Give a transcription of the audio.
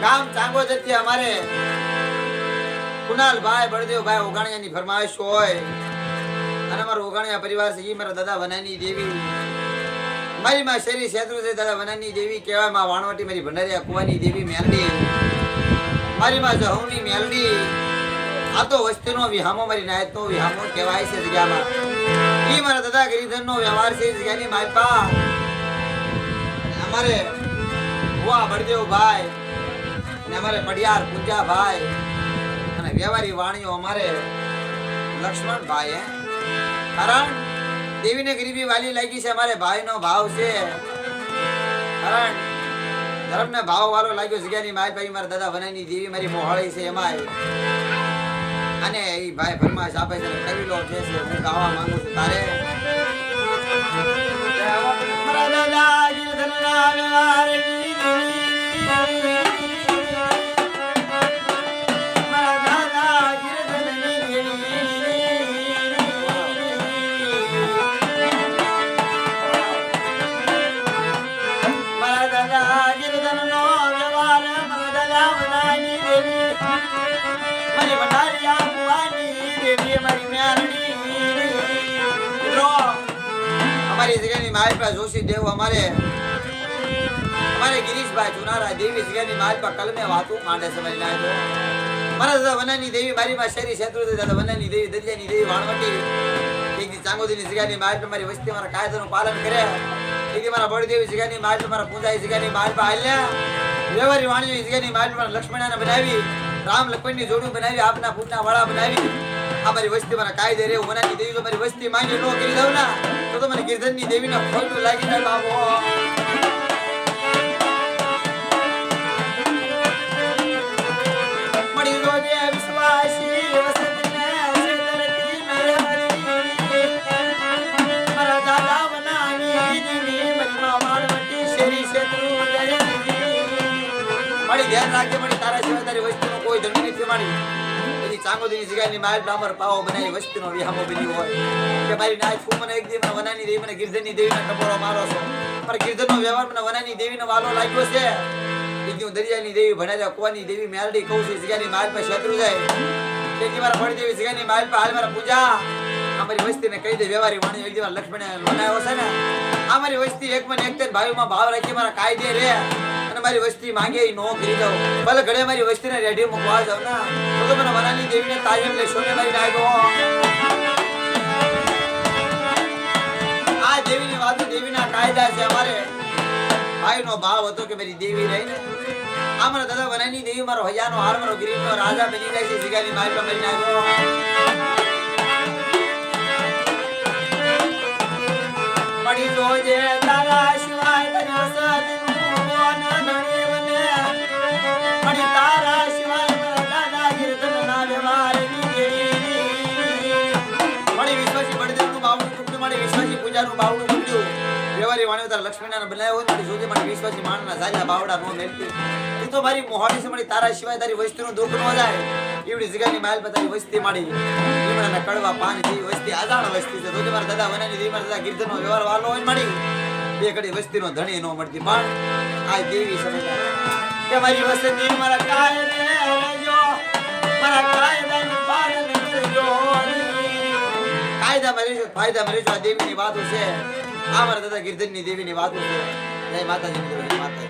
ગામ ચાંગોદરથી અમારે. કુનાલભાઈ બળદેવભાઈ ઓગાણિયાની ફરમાઈશ હોય. અને અમારો ઓગાણિયા પરિવાર છે, ઈ મારા દાદા વનાની દેવી. મારી માં શેરી શેત્રુ છે, દાદા વનાની દેવી કહેવાય. માં વાણવટી મારી ભંડારીયા કુવાની દેવી મેલડી. મારી માં જહુની મેલડી. આ તો વસ્તીનો વિહામો, મારી નાયતનો વિહામો કહેવાય છે જગ્યામાં. ઈ મારા દાદા ગિરિધરનો વ્યવહાર છે જગ્યાની માલપા અને અમારે ભુવા બળદેવભાઈ અને અમારે પડિયાર, પૂંજાભાઈ અને વ્યવહારી વાણીઓ અમારે લક્ષ્મણભાઈ, હે? કારણ દેવીને ગરીબી વાલી લાગી છે, અમારે ભાઈનો ભાવ છે. કારણ ધર્મને ભાવ વાળો લાગ્યો જગ્યાની માય ભાઈ મારા દાદા વનાની દેવી મારી મોહાળી છે એમાં અને એ ભાઈ ફરમાશ આપે છે અને કવિલો છે હું ગાવા માંગુ છું, તારે? મારી દેવી મારી મ્યારણી શેરી શેત્રુ દાદા દેવી, દરિયાની દેવી વાણવટી. એક દી ચાંગોદીની જગ્યાની માલપા મારી વસ્તી મારા કાયદાનું પાલન કરે. એક મારા બળદેવી જગ્યાની માલપા મારા પૂંજાઈ જગ્યાની માલપા હાલ્યા. વ્યવહારી વાણીઓ જગ્યાની લક્ષ્મણાને બનાવી. રામ લક્ષ્મણની જોડું બનાવી, આપના પૂરના વાળા બનાવી. આ મારી વસ્તી મારા કાયદે રે બનાવી દેવી. મારી વસ્તી માંગી નો કરી દઉં ના, તો તો મને ગિરધરની દેવીના ખોટું લાગી જાય બાબો મારી ધ્યાન રાખજે મારી તારા સિવાય તારી વસ્તીનો કોઈ ધર્મ નથી મારી એની ચાંગોદીની જગ્યાની માલ ડામર પાવો બનાવી વસ્તીનો વિહામો બની હોય. કે મારી નાચ તું મને એક દી મને વનાની દેવી, મને ગિરધરની દેવીના ટપોરો મારો છો. પણ ગિરધરનો વ્યવહાર મને વનાની દેવીનો વાલો લાગ્યો છે. બીજું દરિયાની દેવી ભણાર્યા કુવાની દેવી મેલડી કહું છું જગ્યાની માલ પર શત્રુ જાય. તેથી મારા ફળી દેવી જગ્યાની માલ પર હાલ મારા પૂજા. અમારી વસ્તીને કહી દે, વ્યવહારી વાણી, એક દિવસ લક્ષ્મણ બનાવ્યો છે ને. આ મારી વસ્તી એક મને એક ભાવીમાં ભાવ રાખી મારા કાયદે રે. મારી વસ્તી માંગે નો કરી દઉં. ભલે ઘડે મારી વસ્તીને રેડી મૂકવા જાવ ના. તો તો મને વનાની દેવીને તાજમ લેશો ને મારી નાખો આ દેવીની વાતો દેવીના કાયદા છે અમારે. ભાઈનો ભાવ હતો કે મારી દેવી રહી ને. આ મારા દાદા વનાની દેવી, મારો હજારનો હાર, મારો ગરીબનો રાજા બની જાય છે જીગાની મારી મારી નાખો. પડી જોજે વિશ્વાસી બાવડું મળ્યું વ્યવહારી વાણી તારા લક્ષ્મીનારાયણ બનાવ્યો હોય મળી જોજે મારી વિશ્વાસી માણસના ઝાલ્યા બાવડા નો મેલતી. ઈ તો મારી મોહાડી છે તારા સિવાય તારી વસ્તીનું દુઃખ ન જાય. એવડી જગ્યાની માલ પર તારી વસ્તી માડી. લીમડાના કડવા પાન જેવી વસ્તી આજાણ વસ્તી છે. જોજે મારા દાદા વનાની દેવી મારા દાદા ગિરધરનો વ્યવહાર વાલો હોય માડી બે કડી વસ્તીનો ધણી નો મળતી પણ આ દેવી સમજાય કે મારી વસ્તી મારા કાયદે રહેજો મારા પાલન કરજો કાયદામાં રહેજો ફાયદામાં રહેજો આ દેવીની વાતો છે. આ મારા દાદા દેવી દેવીની વાતો છે. જય માતાજી માતા